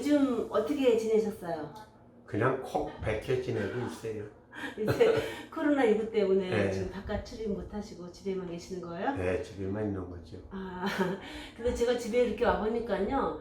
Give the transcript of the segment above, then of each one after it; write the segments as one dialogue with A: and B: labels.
A: 요즘 어떻게 지내셨어요?
B: 그냥 콕 박혀 지내고 있어요.
A: 이제 코로나 19 때문에
B: 네.
A: 지금 바깥 출입 못 하시고 집에만 계시는 거예요?
B: 네, 집에만 있는 거죠.
A: 아, 근데 제가 집에 이렇게 와 보니까요,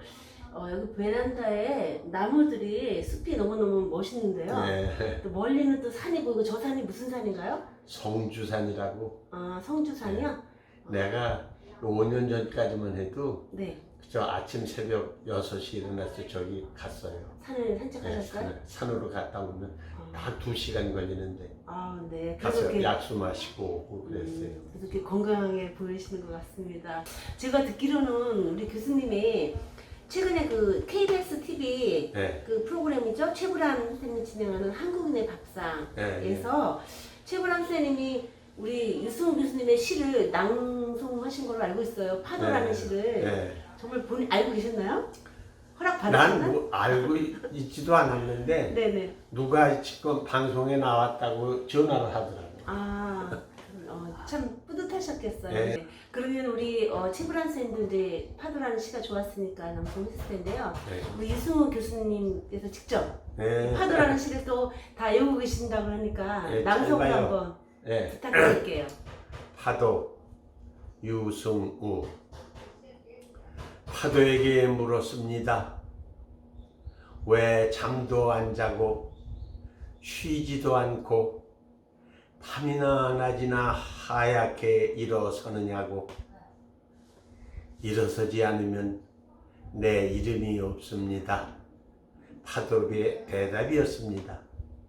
A: 어, 여기 베란다에 나무들이 숲이 너무너무 멋있는데요.
B: 네,
A: 또 멀리는 또 산이 보이고 저 산이 무슨 산인가요?
B: 성주산이라고
A: 아, 성주산이요?
B: 내가 5년 전까지만 해도
A: 네.
B: 저 아침 새벽 6시 일어나서 저기 갔어요.
A: 산을
B: 네,
A: 산책하셨어요?
B: 산, 산으로 갔다 오면
A: 어.
B: 딱 2시간 걸리는데
A: 아, 네. 그래서
B: 가서
A: 이렇게,
B: 약수 마시고 오고 그랬어요.
A: 음, 그래서 이렇게 건강하게 보이시는 것 같습니다. 제가 듣기로는 우리 교수님이 최근에 그 KBS TV
B: 네,
A: 그 프로그램이죠. 최불암 선생님이 진행하는 한국인의 밥상에서
B: 네, 네.
A: 최불암 선생님이 우리 유승우 교수님의 시를 낭송하신 걸로 알고 있어요. 파도라는
B: 네,
A: 시를
B: 네.
A: 정말 본 알고 계셨나요? 허락 받으셨나요?
B: 난뭐 알고 있지도 않았는데
A: 네네.
B: 누가 지금 방송에 나왔다고 전화를 하더라고요.
A: 아, 어, 참 뿌듯하셨겠어요.
B: 네.
A: 네. 그러면 우리 어, 최불암 선생님도 이제 파도라는 시가 좋았으니까 낭송했을 텐데요.
B: 네.
A: 우리 유승우 교수님께서 직접
B: 네.
A: 파도라는 시를 또 다 외우고 계신다고 그러니까
B: 네,
A: 낭송을
B: 짧아요.
A: 한번
B: 네.
A: 부탁드릴게요.
B: 파도 유승우 파도에게 물었습니다. 왜 잠도 안 자고 쉬지도 않고 밤이나 낮이나 하얗게 일어서느냐고 일어서지 않으면 내 이름이 없습니다. 파도의 대답이었습니다.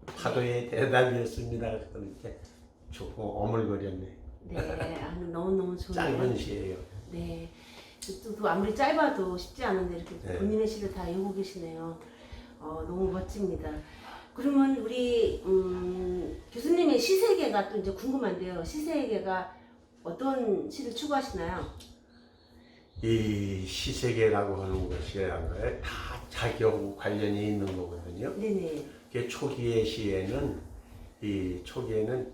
B: 파도의 대답이었습니다. 그래서 이렇게 조금 어물거렸네.
A: 네, 아, 너무 너무 좋네요.
B: 짧은 시예요.
A: 네. 또, 또 아무리 짧아도 쉽지 않은데 이렇게
B: 네.
A: 본인의 시를 다 외우고 계시네요. 어, 너무 멋집니다. 그러면 우리 음, 교수님의 시 세계가 또 이제 궁금한데요. 시 세계가 어떤 시를 추구하시나요?
B: 이 시세계라고 하는 것이란 거에 다 자기하고 관련이 있는 거거든요.
A: 네네.
B: 그 초기의 시에는 이 초기에는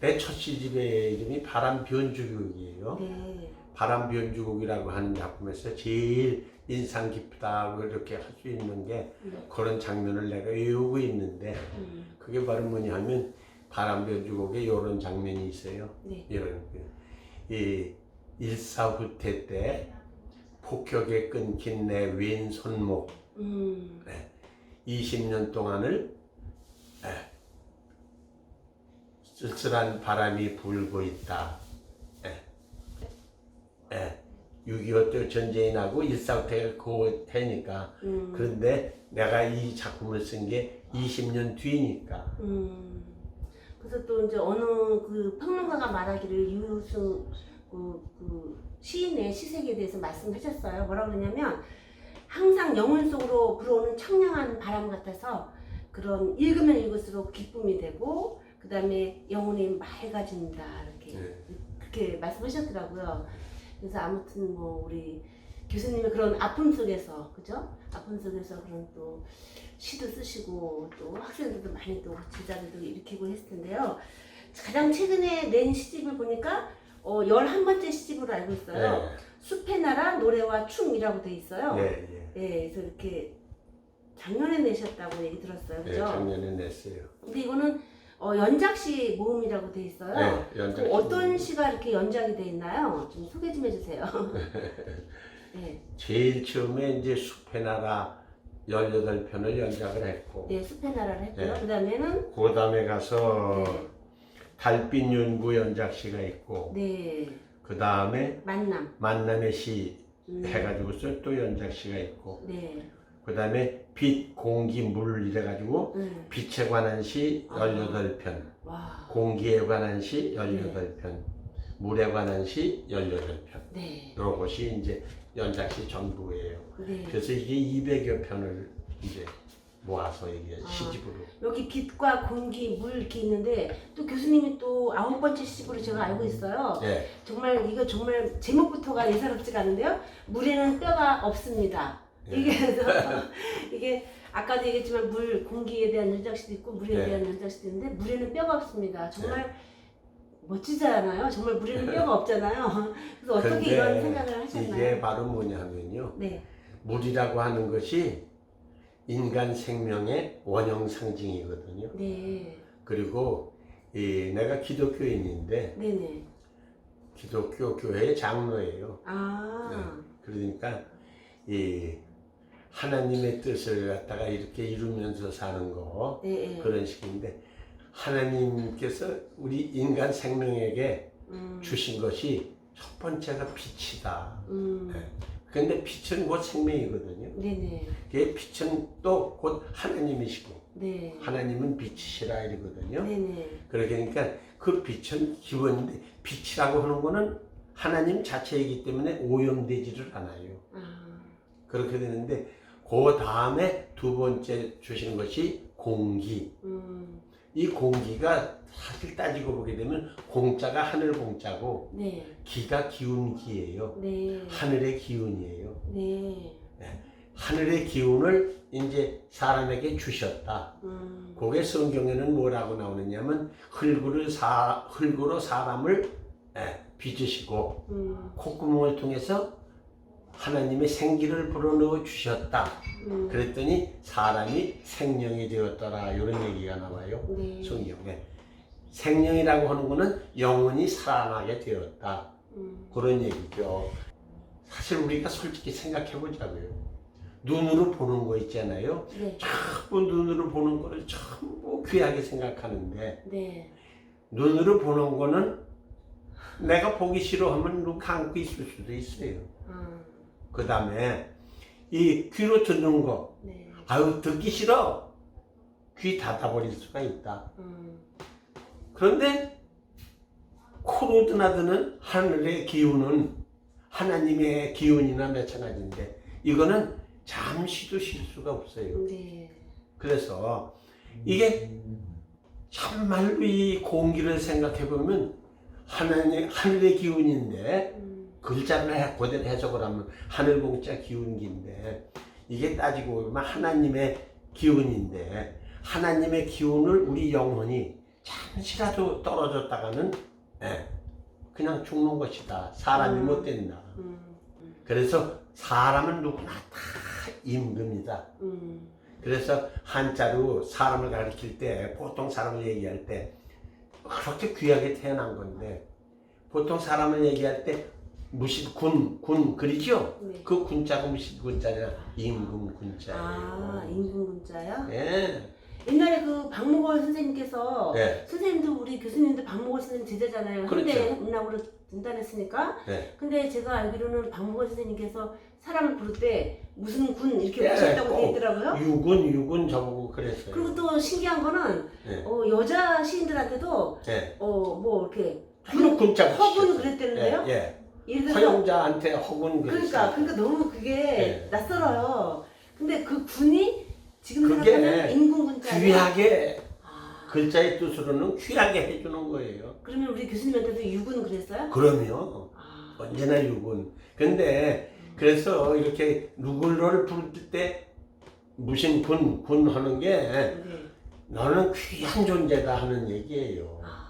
B: 내 첫 시집의 이름이 바람 변주곡이에요.
A: 네.
B: 바람변주곡이라고 하는 작품에서 제일 인상 깊다고 이렇게 할 수 있는 게
A: 네.
B: 그런 장면을 내가 외우고 있는데
A: 음,
B: 그게 바로 뭐냐 하면 바람변주곡에 이런 장면이 있어요.
A: 네.
B: 이런 그, 이 일사후퇴 때 폭격에 끊긴 내 왼손목
A: 음,
B: 20년 동안을 에, 쓸쓸한 바람이 불고 있다. 에, 에, 6.25 때 전쟁이 나고 일사후퇴가 그 해니까
A: 음,
B: 그런데 내가 이 작품을 쓴 게 20년 뒤니까
A: 음. 그래서 또 이제 어느 그 평론가가 말하기를 유승 그, 그 시인의 시색에 대해서 말씀하셨어요. 뭐라 그러냐면 항상 영혼 속으로 불어오는 청량한 바람 같아서 그런 읽으면 읽을수록 기쁨이 되고 그 다음에 영혼이 맑아진다 이렇게
B: 네.
A: 그렇게 말씀하셨더라고요. 그래서 아무튼 뭐 우리 교수님의 그런 아픔 속에서 그죠? 아픔 속에서 그런 또 시도 쓰시고 또 학생들도 많이 또 제자들도 일으키고 했을 텐데요. 가장 최근에 낸 시집을 보니까 어, 11번째 시집으로 알고 있어요.
B: 네,
A: 숲의 나라 노래와 춤이라고 돼 있어요.
B: 네, 예.
A: 네, 그래서 이렇게 작년에 내셨다고 얘기 들었어요.
B: 네,
A: 그죠?
B: 작년에 냈어요.
A: 근데 이거는 어, 연작시 모음이라고 돼 있어요.
B: 네, 연작
A: 그 어떤 시가 이렇게 연작이 돼 있나요? 좀 소개 좀 해주세요. 네,
B: 제일 처음에 이제 숲의 나라 18편을 연작을 했고
A: 네 숲의 나라를 했고요.
B: 네.
A: 그 다음에는
B: 그 다음에 가서
A: 네,
B: 달빛 연구 연작시가 있고
A: 네
B: 그 다음에
A: 만남.
B: 만남의 시
A: 음,
B: 해가지고서 또 연작시가 있고
A: 네,
B: 그 다음에 빛, 공기, 물 이래가지고
A: 음,
B: 빛에 관한 시
A: 아.
B: 18편
A: 와,
B: 공기에 관한 시 18편 물에 관한 시 18편
A: 네,
B: 이것이 이제 연작시 전부예요
A: 네,
B: 그래서 이게 200여 편을 이제 모아서 이게
A: 아.
B: 시집으로.
A: 여기 빛과 공기, 물 이렇게 있는데 또 교수님이 또 아홉 번째 시집으로 제가 알고 있어요.
B: 예.
A: 정말 이거 정말 제목부터가 예사롭지가 않은데요. 물에는 뼈가 없습니다.
B: 예.
A: 이게 이게 아까도 얘기했지만 물 공기에 대한 연장시도 있고 물에
B: 네.
A: 대한 연장시도 있는데 물에는 뼈가 없습니다. 정말 멋지잖아요. 정말 물에는 뼈가 없잖아요. 그래서 어떻게
B: 근데
A: 이런 생각을 하셨나요?
B: 이게 바로 뭐냐 하면요.
A: 네,
B: 물이라고 하는 것이 인간 생명의 원형 상징이거든요.
A: 네,
B: 그리고 이 내가 기독교인인데
A: 네, 네.
B: 기독교 교회의 장로예요.
A: 아,
B: 그러니까 이 하나님의 뜻을 갖다가 이렇게 이루면서 사는 거
A: 네, 네.
B: 그런 식인데 하나님께서 우리 인간 생명에게
A: 음,
B: 주신 것이 첫 번째가 빛이다.
A: 음,
B: 네. 근데 빛은 곧 생명이거든요.
A: 네, 네,
B: 그 빛은 또 곧 하나님이시고
A: 네,
B: 하나님은 빛이시라 이러거든요.
A: 네, 네.
B: 그러니까 그 빛은 기본인데 빛이라고 하는 거는 하나님 자체이기 때문에 오염되지를 않아요.
A: 아,
B: 그렇게 되는데 그 다음에 두 번째 주시는 것이 공기.
A: 음,
B: 이 공기가 사실 따지고 보게 되면 공자가 하늘 공자고
A: 네,
B: 기가 기운 기예요.
A: 네,
B: 하늘의 기운이에요.
A: 네,
B: 하늘의 기운을 이제 사람에게 주셨다.
A: 음,
B: 그게 성경에는 뭐라고 나오느냐면 흙으로 사 흙으로 사람을 예, 빚으시고
A: 음,
B: 콧구멍을 통해서 하나님의 생기를 불어넣어 주셨다.
A: 음,
B: 그랬더니 사람이 생명이 되었더라. 이런 얘기가 나와요.
A: 네,
B: 성경에. 생명이라고 하는 거는 영원히 살아나게 되었다.
A: 음,
B: 그런 얘기죠. 사실 우리가 솔직히 생각해 보자고요. 눈으로 보는 거 있잖아요.
A: 네,
B: 자꾸 눈으로 보는 거를 전부 귀하게 생각하는데
A: 네,
B: 눈으로 보는 거는 내가 보기 싫어하면 눈 감고 있을 수도 있어요.
A: 아,
B: 그 다음에 이 귀로 듣는 거,
A: 네,
B: 아유 듣기 싫어. 귀 닫아버릴 수가 있다.
A: 음,
B: 그런데 코로 드나드는 하늘의 기운은 하나님의 기운이나 마찬가지인데 이거는 잠시도 쉴 수가 없어요.
A: 네,
B: 그래서 이게 참말로 이 공기를 생각해 보면 하나님 하늘의 기운인데
A: 음,
B: 글자를 해- 그대로 해석을 하면 하늘 공자 기운기인데 이게 따지고 보면 하나님의 기운인데 하나님의 기운을 우리 영혼이 잠시라도 떨어졌다가는 예, 그냥 죽는 것이다. 사람이
A: 음.
B: 못 된다.
A: 음,
B: 그래서 사람은 누구나 다 임금이다.
A: 음,
B: 그래서 한자로 사람을 가리킬 때 보통 사람을 얘기할 때 그렇게 귀하게 태어난 건데 보통 사람을 얘기할 때 무신 군, 군 그리죠?
A: 네.
B: 그 군자가 무슨 군자냐? 임금 군자예요.
A: 아, 임금 군자요?
B: 예.
A: 옛날에 그 박목월 선생님께서
B: 네.
A: 선생님도 우리 교수님도 박목월 선생님 제자잖아요.
B: 그렇죠.
A: 현대 문학으로 등단했으니까.
B: 네.
A: 근데 제가 알기로는 박목월 선생님께서 사람을 부를 때 무슨 군 이렇게
B: 예,
A: 부르셨다고 꼭돼 있더라고요.
B: 유군, 유군 저보고 그랬어요.
A: 그리고 또 신기한 거는
B: 네.
A: 어, 여자 시인들한테도
B: 예.
A: 어뭐 이렇게
B: 그 군자
A: 허군. 그랬대는데요.
B: 예, 예.
A: 예를 들어서
B: 허용자한테 허군 그랬어요.
A: 그러니까 그러니까 너무 그게
B: 네.
A: 낯설어요. 근데 그 군이 지금
B: 그게
A: 생각하면 임금군자예요.
B: 귀하게
A: 아,
B: 글자의 뜻으로는 귀하게 해주는 거예요.
A: 그러면 우리 교수님한테도 유군 그랬어요?
B: 그럼요.
A: 아,
B: 언제나 유군. 근데 그래서 이렇게 누굴로를 부를 때 무슨 군, 군 하는 게
A: 네.
B: 너는 귀한 존재다 하는 얘기예요.
A: 아,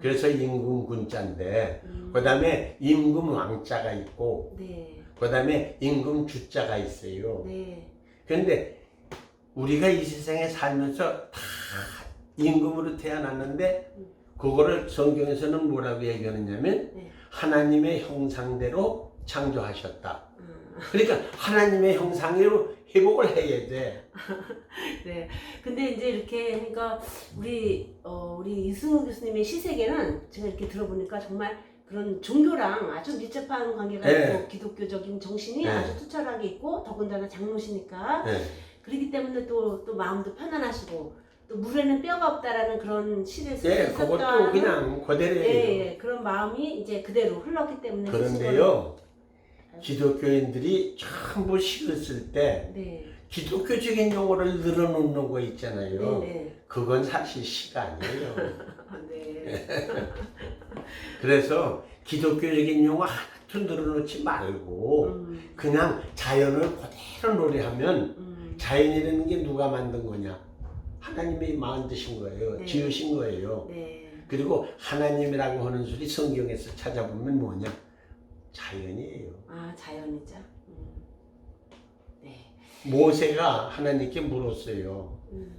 B: 그래서 임금 군자인데
A: 음,
B: 그 다음에 임금 왕자가 있고
A: 네,
B: 그 다음에 임금 주자가 있어요.
A: 네,
B: 그런데 우리가 이 세상에 살면서 다 임금으로 태어났는데 그거를 성경에서는 뭐라고 얘기하느냐면
A: 네.
B: 하나님의 형상대로 창조하셨다.
A: 아,
B: 그러니까 하나님의 형상으로 회복을 해야 돼.
A: 네. 근데 이제 이렇게 그러니까 우리 어 우리 이승우 교수님의 시세계는 제가 이렇게 들어보니까 정말 그런 종교랑 아주 밀접한 관계가
B: 네.
A: 있고 기독교적인 정신이
B: 네.
A: 아주 투철하게 있고 더군다나 장로시니까
B: 네.
A: 그렇기 때문에 또, 또 마음도 편안하시고 또 물에는 뼈가 없다라는 그런 쓸
B: 예,
A: 수
B: 그것도 그냥 그대로예요.
A: 예, 예, 그런 마음이 이제 그대로 흘렀기 때문에
B: 그런데요, 기독교인들이 전부 쓸 때.
A: 네,
B: 기독교적인 용어를 늘어놓는 거 있잖아요.
A: 네네.
B: 그건 사실 시가 아니에요.
A: 아, 네.
B: 그래서 기독교적인 용어 하나도 늘어놓지 말고
A: 음,
B: 그냥 자연을 그대로 노래하면
A: 음,
B: 자연이라는 게 누가 만든 거냐? 하나님이 만드신 거예요.
A: 네.
B: 지으신 거예요.
A: 네.
B: 그리고 하나님이라고 하는 소리 성경에서 찾아보면 뭐냐? 자연이에요.
A: 아 자연이죠. 음. 네.
B: 모세가 하나님께 물었어요.
A: 음,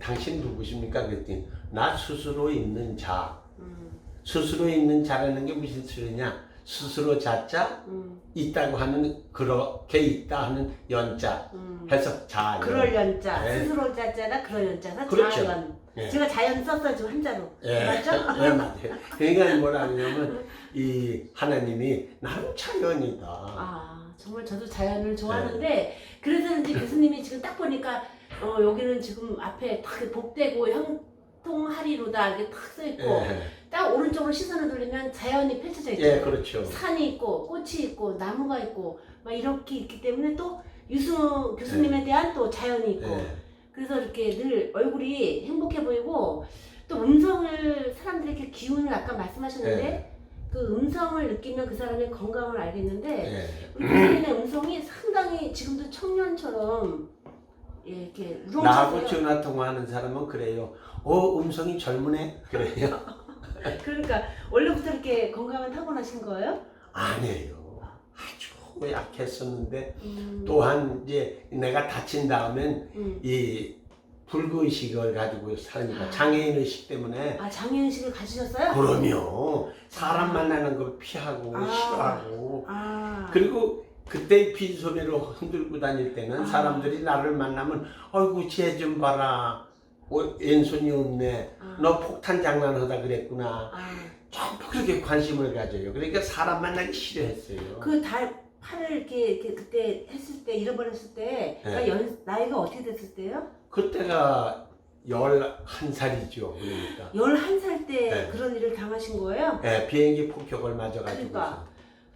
B: 당신 누구십니까? 그랬더니 나 스스로 있는 자.
A: 음,
B: 스스로 있는 자라는 게 무슨 소리냐? 스스로 자자
A: 음,
B: 있다고 하는 그렇게 있다 하는 연자
A: 음.
B: 해서 자연.
A: 그럴 연자
B: 네.
A: 스스로 자자나 그럴 연자가
B: 그렇죠.
A: 자연.
B: 예.
A: 제가 자연 썼어요 지금 한자로.
B: 예,
A: 맞죠?
B: 예, 맞아요. 그러니까 뭐라 하냐면 이 하나님이 나는 자연이다.
A: 아 정말 저도 자연을 좋아하는데
B: 네.
A: 그래서 이제 교수님이 지금 딱 보니까 어, 여기는 지금 앞에 탁 복되고 형통하리로다 이렇게 탁써 있고
B: 예,
A: 딱 오른쪽으로 시선을 돌리면 자연이 펼쳐져 있죠.
B: 예, 그렇죠.
A: 산이 있고 꽃이 있고 나무가 있고 막 이렇게 있기 때문에 또 유승우 교수님에 대한 또 자연이 있고
B: 예,
A: 그래서 이렇게 늘 얼굴이 행복해 보이고 또 음성을 사람들이 이렇게 기운을 아까 말씀하셨는데
B: 예,
A: 그 음성을 느끼면 그 사람의 건강을 알겠는데
B: 예.
A: 우리 교수님의 음성이 상당히 지금도 청년처럼 예, 이렇게
B: 나하고
A: 우렁차세요.
B: 전화 통화하는 사람은 그래요. 어, 음성이 젊으네? 그래요.
A: 그러니까 원래부터 이렇게 건강을 타고나신 거예요?
B: 아니에요. 아주 약했었는데
A: 음,
B: 또한 이제 내가 다친 다음엔
A: 음.
B: 이 불구의식을 가지고 사니까
A: 아.
B: 장애인 의식 때문에
A: 아 장애인식을 가지셨어요?
B: 그럼요. 사람 만나는 걸 피하고
A: 아.
B: 싫어하고
A: 아
B: 그리고 그때 빈소리로 흔들고 다닐 때는
A: 아.
B: 사람들이 나를 만나면 어이구 쟤 좀 봐라 어, 왼손이 없네
A: 아.
B: 너 폭탄 장난하다 그랬구나
A: 아,
B: 전부 그렇게 관심을 가져요 그러니까 사람 만나기 싫어했어요
A: 그 달, 팔을 이렇게, 이렇게 그때 했을 때 잃어버렸을 때
B: 네.
A: 연, 나이가 어떻게 됐을 때요?
B: 그때가 11살이죠 그러니까
A: 11살 때
B: 네.
A: 그런 일을 당하신 거예요?
B: 예, 비행기 폭격을 맞아가지고
A: 그러니까.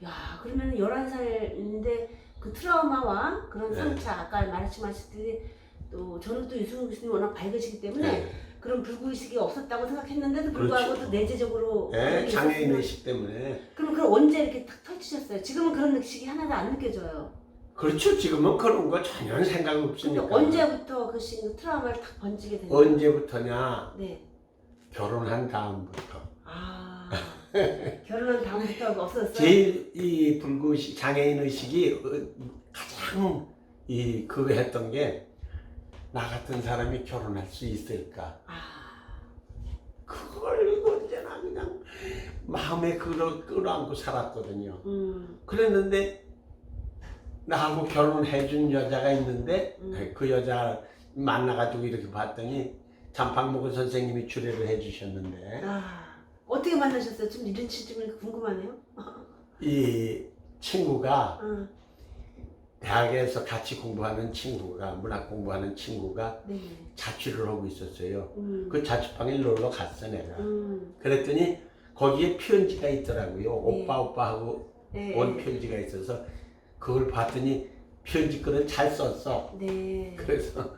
A: 야 그러면 11살인데 그 트라우마와 그런
B: 네.
A: 상처 아까 말씀하셨듯이 또 저는 또 유승우 교수님 워낙 밝으시기 때문에
B: 예,
A: 그런 불구의식이 없었다고 생각했는데도 불구하고
B: 그렇죠.
A: 또 내재적으로
B: 예,
A: 그런 게
B: 장애인
A: 있었으면
B: 의식 때문에
A: 그럼 그럼 언제 이렇게 탁 펼치셨어요? 지금은 그런 의식이 하나도 안 느껴져요.
B: 그렇죠 지금은 그런 거 전혀 생각
A: 근데
B: 없으니까
A: 언제부터 그 시- 트라우마를 탁 번지게 됐나요?
B: 언제부터냐
A: 네.
B: 결혼한 다음부터
A: 아 결혼한 다음부터 없었어요?
B: 제일 이 불구의식 장애인 의식이 어, 가장 이 그거 했던 게 나 같은 사람이 결혼할 수 있을까
A: 아
B: 그걸 언제나 그냥 마음에 끌어 끌어안고 살았거든요.
A: 음,
B: 그랬는데 나하고 결혼해준 여자가 있는데
A: 음.
B: 그 여자 만나가지고 이렇게 봤더니 잠박목은 선생님이 주례를 해주셨는데
A: 아 어떻게 만나셨어요? 좀 이런 질문이 궁금하네요.
B: 이 친구가
A: 아,
B: 대학에서 같이 공부하는 친구가 문학 공부하는 친구가
A: 네.
B: 자취를 하고 있었어요.
A: 음,
B: 그 자취방에 놀러 갔어 내가.
A: 음,
B: 그랬더니 거기에 편지가 있더라고요.
A: 네.
B: 오빠 오빠 하고
A: 네.
B: 온 편지가 있어서 그걸 봤더니 편지 글을 잘 썼어.
A: 네.
B: 그래서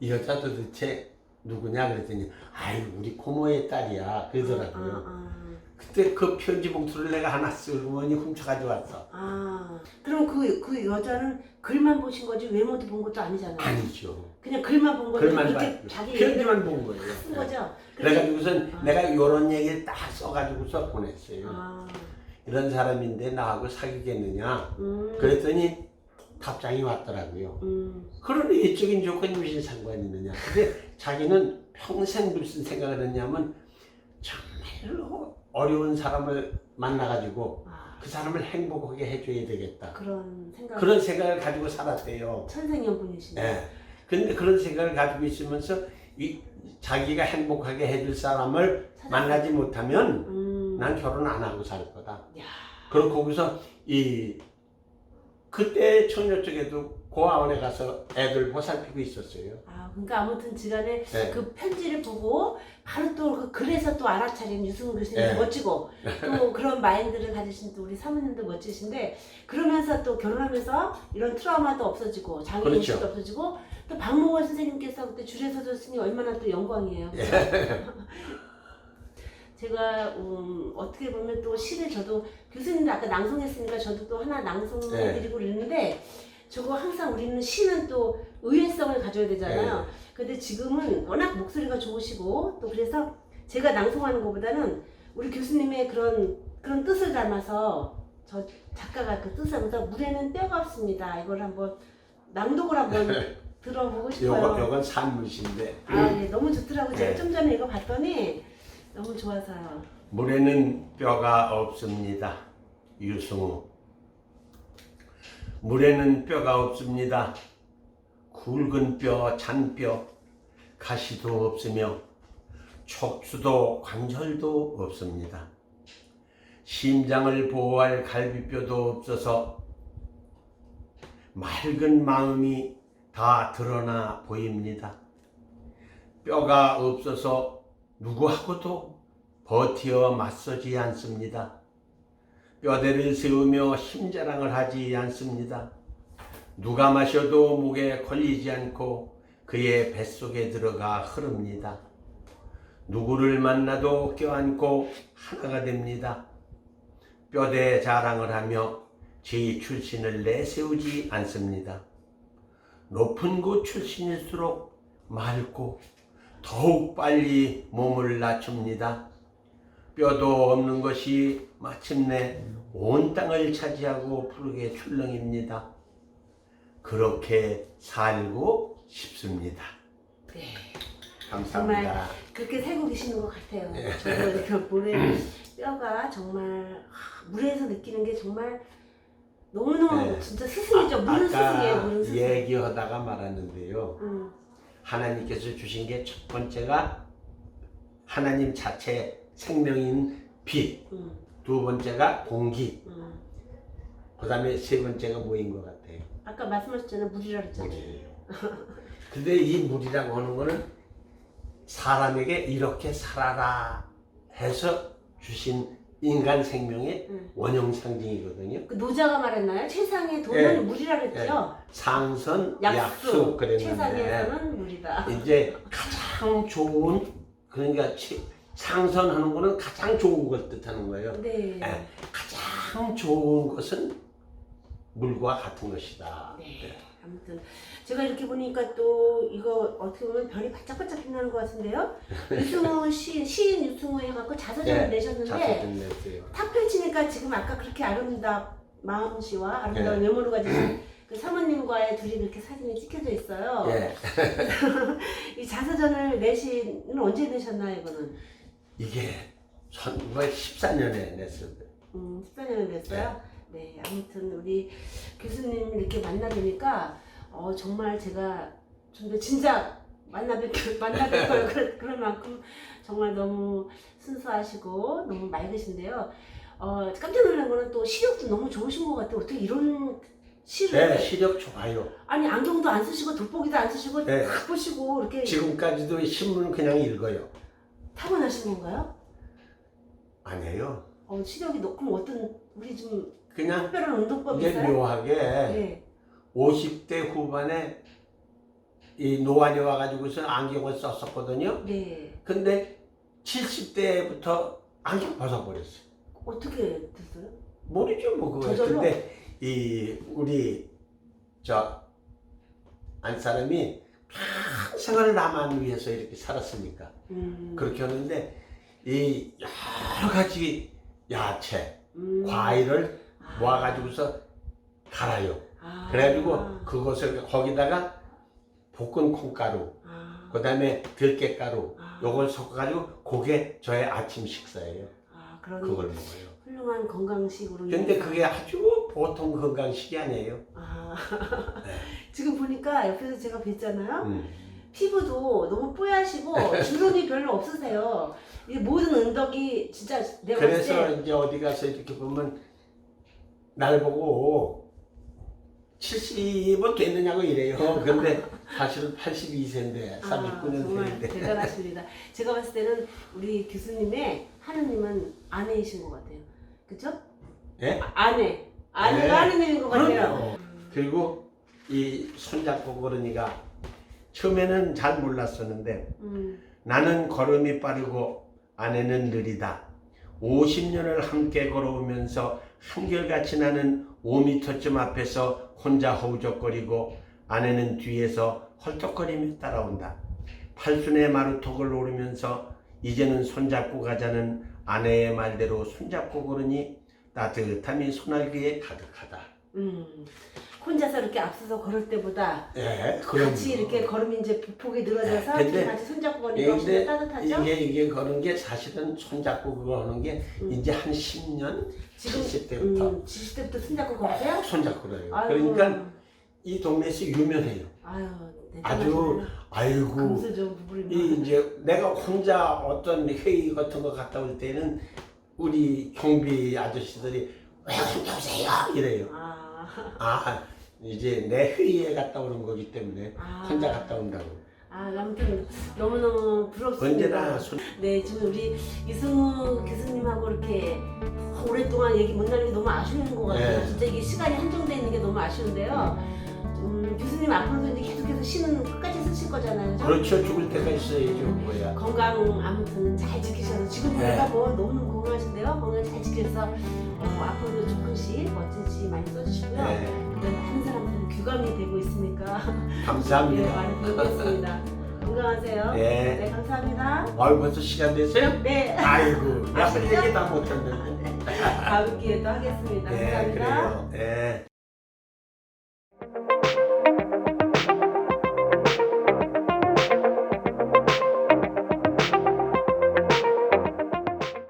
B: 이 여자 도대체 누구냐 그랬더니 아이 우리 고모의 딸이야 그러더라고요.
A: 아, 아,
B: 그때 그 편지 봉투를 내가 하나 쓰고머니 훔쳐가지고 왔어.
A: 아. 그럼 그, 그 여자는 글만 보신 거지 외모도 본 것도 아니잖아요.
B: 아니죠.
A: 그냥 글만 본 거지.
B: 글만
A: 그렇게
B: 봤
A: 자기 얘기를
B: 편지만 본 거예요.
A: 쓴
B: 네.
A: 거죠.
B: 그래가지고선
A: 아.
B: 내가 이런 얘기를 딱 써가지고서 보냈어요.
A: 아,
B: 이런 사람인데 나하고 사귀겠느냐?
A: 음,
B: 그랬더니 답장이 왔더라고요.
A: 음,
B: 그러니 이쪽인 조건이 무슨 상관이 있느냐? 근데 자기는 평생 무슨 생각을 했냐면 정말로 어려운 사람을 만나가지고
A: 아,
B: 그 사람을 행복하게 해줘야 되겠다.
A: 그런 생각.
B: 그런 생각을 가지고 살았대요.
A: 천생연분이시네.
B: 예. 근데 그런 생각을 가지고 있으면서 이 자기가 행복하게 해줄 사람을
A: 찾았어요.
B: 만나지 못하면
A: 음,
B: 난 결혼 안 하고 살 거다.
A: 야,
B: 그리고 거기서 이 그때 처녀 쪽에도 고아원에 가서 애들 보살피고 있었어요.
A: 아, 그러니까 아무튼 지간에
B: 네.
A: 그 편지를 보고 바로 또그 글에서 또 알아차린 유승우 교수님
B: 네.
A: 멋지고 또 그런 마인드를 가지신 또 우리 사모님도 멋지신데 그러면서 또 결혼하면서 이런 트라우마도 없어지고 장애
B: 그렇죠.
A: 인식도 없어지고 또 박목원 선생님께서 그때 줄에 서줬으니 얼마나 또 영광이에요.
B: 예.
A: 제가 음, 어떻게 보면 또 시를 저도 교수님도 아까 낭송했으니까 저도 또 하나
B: 네.
A: 낭송해드리고 있는데 저거 항상 우리는 시는 또 의외성을 가져야 되잖아요.
B: 네.
A: 근데 지금은 워낙 목소리가 좋으시고 또 그래서 제가 낭송하는 것보다는 우리 교수님의 그런 그런 뜻을 담아서 저 작가가 그 뜻을 담아서 물에는 뼈가 없습니다. 이걸 한번 낭독을 한번 들어보고 싶어요.
B: 요거 요건 산물인데
A: 아, 예, 너무 좋더라고요. 제가
B: 네.
A: 좀 전에 이거 봤더니 너무 좋아서요.
B: 물에는 뼈가 없습니다. 유승우. 물에는 뼈가 없습니다. 굵은 뼈, 잔뼈, 가시도 없으며 척추도 관절도 없습니다. 심장을 보호할 갈비뼈도 없어서 맑은 마음이 다 드러나 보입니다. 뼈가 없어서 누구하고도 버티어 맞서지 않습니다. 뼈대를 세우며 힘자랑을 하지 않습니다. 누가 마셔도 목에 걸리지 않고 그의 뱃속에 들어가 흐릅니다. 누구를 만나도 껴안고 하나가 됩니다. 뼈대 자랑을 하며 제 출신을 내세우지 않습니다. 높은 곳 출신일수록 맑고 더욱 빨리 몸을 낮춥니다. 뼈도 없는 것이 마침내 온 땅을 차지하고 푸르게 출렁입니다. 그렇게 살고 싶습니다.
A: 네.
B: 감사합니다.
A: 그렇게 살고 계시는 것 같아요.
B: 네.
A: 저도 이렇게 물에 뼈가 정말 하, 물에서 느끼는 게 정말 너무너무
B: 네.
A: 진짜 스승이죠. 물은 스승이에요. 물은 스승.
B: 얘기하다가 말았는데요.
A: 음,
B: 하나님께서 주신 게 첫 번째가 하나님 자체 생명인 빛,
A: 음,
B: 두 번째가 공기,
A: 음.
B: 그 다음에 세 번째가 뭐인 것 같아요?
A: 아까 말씀하셨잖아요. 물이라 그랬잖아요.
B: 물이에요. 근데 이 물이라고 하는 거는 사람에게 이렇게 살아라 해서 주신 인간 생명의
A: 음.
B: 원형 상징이거든요.
A: 그 노자가 말했나요? 최상의 돈은
B: 예.
A: 물이라 그랬죠.
B: 상선,
A: 약수.
B: 약수 그랬는데
A: 최상에서는 물이다.
B: 이제 가장 좋은 그러니까 최- 상선하는 거는 가장 좋은 걸 뜻하는 거예요.
A: 네.
B: 예. 가장 좋은 것은 물과 같은 것이다.
A: 네. 아무튼 제가 이렇게 보니까 또 이거 어떻게 보면 별이 바짝바짝 빛나는 것 같은데요. 유승우 시 시인 유승우 해갖고 자서전을
B: 네,
A: 내셨는데
B: 좀.
A: 탁 펼치니까 지금 아까 그렇게 아름다운 마음씨와 아름다운
B: 네.
A: 외모를 가진 그 사모님과의 둘이 이렇게 사진이 찍혀져 있어요.
B: 예.
A: 이 자서전을 내신 은 언제 내셨나요, 이거는?
B: 이게 1914년에 냈어요.
A: 음, 14년이 됐어요. 네, 아무튼 우리 교수님 이렇게 만나뵈니까 어, 정말 제가 좀 더 진작 만나뵙 만나뵐 걸 그럴, 그럴 만큼 정말 너무 순수하시고 너무 맑으신데요. 어, 깜짝 놀란 거는 또 시력도 너무 좋으신 것 같아요. 어떻게 이런 시를
B: 네, 시력 좋아요.
A: 아니 안경도 안 쓰시고 돋보기도 안 쓰시고
B: 네.
A: 딱 보시고 이렇게
B: 지금까지도 신문은 그냥 읽어요.
A: 타고나신 건가요?
B: 아니에요.
A: 어, 시력이 너, 그럼 어떤 우리 좀
B: 그냥
A: 특별한 운동법이
B: 이게
A: 있어요?
B: 묘하게
A: 네.
B: 50대 후반에 이 노안이 와가지고서 안경을 썼었거든요.
A: 네.
B: 근데 70대부터 안경 벗어버렸어요.
A: 어떻게 됐어요?
B: 모르죠 뭐 그거.
A: 저절로?
B: 근데 이 우리 저 안 사람이 평생을 나만 위해서 이렇게 살았으니까
A: 음.
B: 그렇게 하는데 이 여러 가지 야채,
A: 음.
B: 과일을
A: 아.
B: 모아가지고서 갈아요.
A: 아.
B: 그래가지고 그것을 거기다가 볶은 콩가루,
A: 아.
B: 그 다음에 들깨가루,
A: 아.
B: 요걸 섞어가지고 그게 저의 아침 식사예요.
A: 아, 그런
B: 그걸 먹어요.
A: 훌륭한 건강식으로.
B: 근데 그게 아주 보통 건강식이 아니에요.
A: 아.
B: 네.
A: 지금 보니까 옆에서 제가 뵀잖아요.
B: 음.
A: 피부도 너무 뽀얗시고 주름이 별로 없으세요. 이 모든 은덕이 진짜 내가 봤을
B: 그래서
A: 때
B: 이제 어디 가서 이렇게 보면 날 보고 70은 됐느냐고 이래요. 근데 사실은 82세인데
A: 아, 정말
B: 39년생인데.
A: 대단하십니다. 제가 봤을 때는 우리 교수님의 하느님은 아내이신 것 같아요. 그쵸?
B: 예?
A: 아, 아내. 아내가
B: 네.
A: 하느님인 것 같아요.
B: 그리고 이 손잡고 걸으니까 처음에는 잘 몰랐었는데
A: 음,
B: 나는 걸음이 빠르고 아내는 느리다. 50년을 함께 걸어오면서 한결같이 나는 5미터쯤 앞에서 혼자 허우적거리고 아내는 뒤에서 헐떡거리며 따라온다. 팔순의 마루턱을 오르면서 이제는 손잡고 가자는 아내의 말대로 손잡고 걸으니 따뜻함이 손알기에 가득하다.
A: 음. 혼자서 이렇게 앞서서 걸을 때보다
B: 예,
A: 같이 이렇게 걸음이 이제 비폭이 늘어져서
B: 네, 근데
A: 같이 손잡고
B: 예,
A: 걸으니까 훨씬 더 따뜻하죠?
B: 이게 이게 거는 게 사실은 손잡고 그거 하는 게
A: 음.
B: 이제 한 10년,
A: 지금
B: 70대부터
A: 음, 70대부터 손잡고 걸으세요?
B: 손잡고 그래요.
A: 아유,
B: 그러니까 이 동네에서 유명해요.
A: 아유,
B: 아주 아이고 이 이제 내가 혼자 어떤 회의 같은 거 갔다 올 때는 우리 경비 아저씨들이 왜 오세요? 이래요.
A: 아,
B: 아 이제 내 회의에 갔다 오는 거기 때문에
A: 아.
B: 혼자 갔다 온다고.
A: 아, 아무튼 너무너무 부럽습니다.
B: 언제나 손
A: 네, 지금 우리 이승우 교수님하고 이렇게 오랫동안 얘기 못 나누는 게 너무 아쉬운 것 같아요.
B: 네.
A: 진짜 이게 시간이 한정돼 있는 게 너무 아쉬운데요. 음, 교수님 앞으로도 이제 계속해서 쉬는 끝까지 쓰실 거잖아요. 그죠?
B: 그렇죠 죽을 때가 있어야죠 뭐야.
A: 건강 아무튼 잘 지키셔서 지금
B: 네.
A: 보니까 뭐 너무너무 건강하신데요. 건강 잘 지켜서 어, 앞으로도 시, 멋진 시 많이 써주시고요.
B: 네
A: 다른 사람들은 규감이 되고 있으니까 예,
B: 감사합니다.
A: 많이 배우겠습니다. 건강하세요.
B: 네.
A: 네, 감사합니다.
B: 아유 벌써 시간 됐어요?
A: 네.
B: 아이고 내가
A: 아시죠?
B: 얘기 다 못했는데.
A: 다음 기회 또 하겠습니다.
B: 네
A: 감사합니다.
B: 그래요. 네.